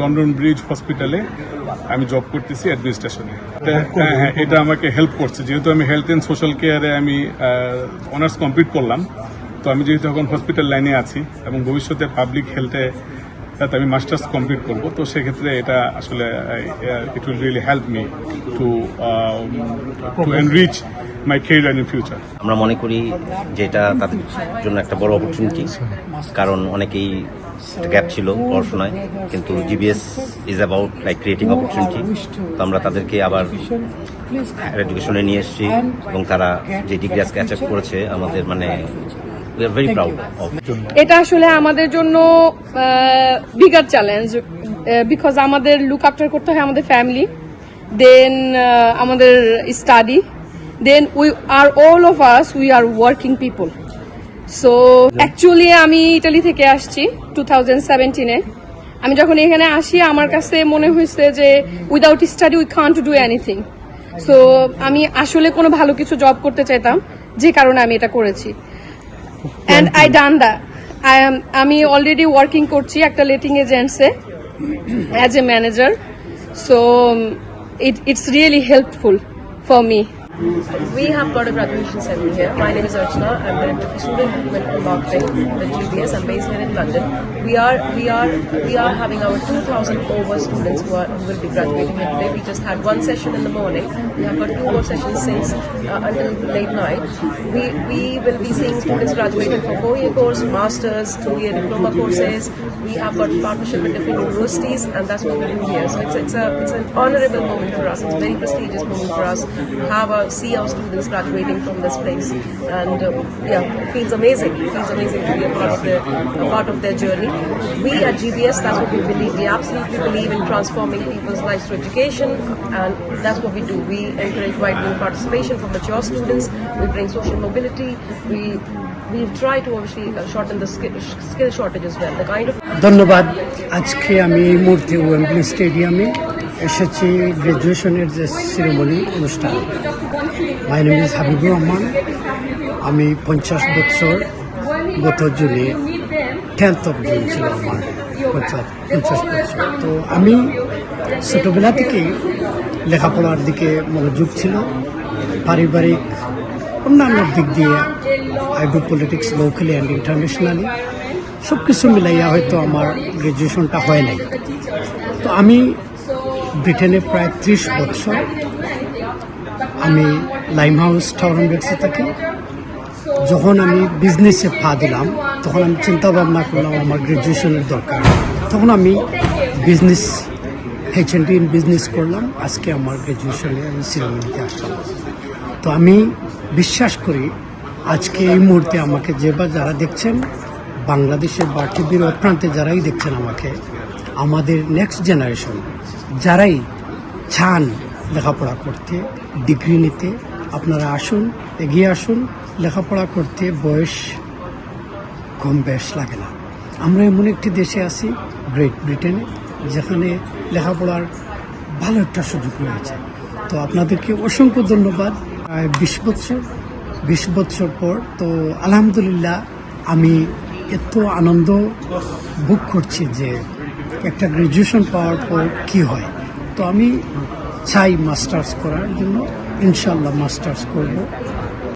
London bridge হসপিটালে আমি job করতেছি অ্যাডমিনিস্ট্রেশনে হ্যাঁ হ্যাঁ এটা আমাকে হেল্প করছে। যেহেতু আমি হেলথ অ্যান্ড সোশ্যাল কেয়ারে আমি অনার্স কমপ্লিট করলাম তো আমি যেহেতু এখন হসপিটাল লাইনে আছি এবং ভবিষ্যতে পাবলিক হেলথে যাতে আমি মাস্টার্স কমপ্লিট করব তো সেক্ষেত্রে এটা আসলে it will really help me to to enrich my career in future আমরা মনে করি যে এটা তাদের জন্য একটা বড় অপরচুনিটি কারণ অনেকেই গ্যাপ ছিল পড়াশোনায় কিন্তু GBS is about like creating opportunity তো আমরা তাদেরকে আবার হায়ার এডুকেশনে নিয়ে এসেছি এবং তারা যে ডিগ্রি আজকে অ্যাচিভ করেছে আমাদের মানে ভেরি প্রাউড এটা আসলে আমাদের জন্য বিগার চ্যালেঞ্জ বিকজ আমাদের লুক আফটার করতে হয় আমাদের ফ্যামিলি দেন আমাদের study then we are all of us we are working people so actually আমি ইটালি থেকে আসছি টু থাউজেন্ড সেভেন্টিনে আমি যখন এখানে আসি, আমার কাছে মনে হয়েছে যে without study we can't do anything so আমি আসলে কোনো ভালো কিছু জব করতে চাইতাম, যে কারণে আমি এটা করেছি। And I done the I am আমি অলরেডি ওয়ার্কিং করছি একটা letting এজেন্টসে as a manager so it it's really helpful for me We have got a graduation ceremony here. My name is Archana. I'm Director for Student Recruitment and Marketing with GBS. I'm based here in London. We are we are we are having our 2,000 over students who, are, who will be graduating here today. We just had one session in the morning. We have got two more sessions since uh, until late night. We we will be seeing students graduating from four-year course, masters, two-year diploma courses. We have got partnership with different universities, and that's what we do here. So it's it's a it's an honourable moment for us. It's a very prestigious moment for us have a see our students graduating from this place, and uh, yeah, it feels amazing. It feels amazing to be a part of their a part of their journey. We at GBS, that's what we believe. We absolutely believe in transforming people's lives through education, and that's what we do. We encourage wide participation for mature students. We bring social mobility. We we try to obviously uh, shorten the skill, skill shortage as well. The kind of ধন্যবাদ আজকে আমি এই মুহূর্তে Wembley স্টেডিয়ামে এসেছি গ্র্যাজুয়েশনের যে ceremony অনুষ্ঠান। My name is Habibur Rahman আমি পঞ্চাশ বছর গত জুনে টেন্থ অফ জুন ছিল আমার, পঞ্চাশ পঞ্চাশ বছর। তো আমি ছোটোবেলা থেকেই লেখাপড়ার দিকে মনোযোগ ছিল। পারিবারিক অন্যান্য দিক দিয়ে I do politics locally and internationally সব কিছু মিলাইয়া হয়তো আমার গ্র্যাজুয়েশনটা হয় নাই। তো আমি ব্রিটেনে প্রায় ত্রিশ বছর আমি লাইম হাউস টাউন বেক্সে থাকি যখন আমি বিজনেসে পা দিলাম, তখন আমি চিন্তা ভাবনা করলাম আমার গ্র্যাজুয়েশনের দরকার। তখন আমি business H N in business করলাম। আজকে আমার গ্র্যাজুয়েশনে আমি সিনেমানিতে আসলাম। তো আমি বিশ্বাস করি, আজকে এই মুহূর্তে আমাকে যে বা যারা দেখছেন, বাংলাদেশের বা টিভির প্রান্তে যারাই দেখছেন আমাকে আমাদের নেক্সট জেনারেশন যারাই চান লেখাপড়া করতে ডিগ্রি নিতে, আপনারা আসুন, এগিয়ে আসুন, লেখাপড়া করতে বয়স কম বেশ লাগে না। আমরা এমন একটি দেশে আছি গ্রেট ব্রিটেনে যেখানে লেখাপড়ার ভালো একটা সুযোগ রয়েছে। তো আপনাদেরকে অসংখ্য ধন্যবাদ। প্রায় বিশ বছর বিশ বছর পর তো আলহামদুলিল্লাহ আমি এত আনন্দ ভোগ করছি যে একটা গ্র্যাজুয়েশন পাওয়ার পর কী হয়? তো আমি চাই মাস্টার্স করার জন্য ইনশাল্লাহ মাস্টার্স করব।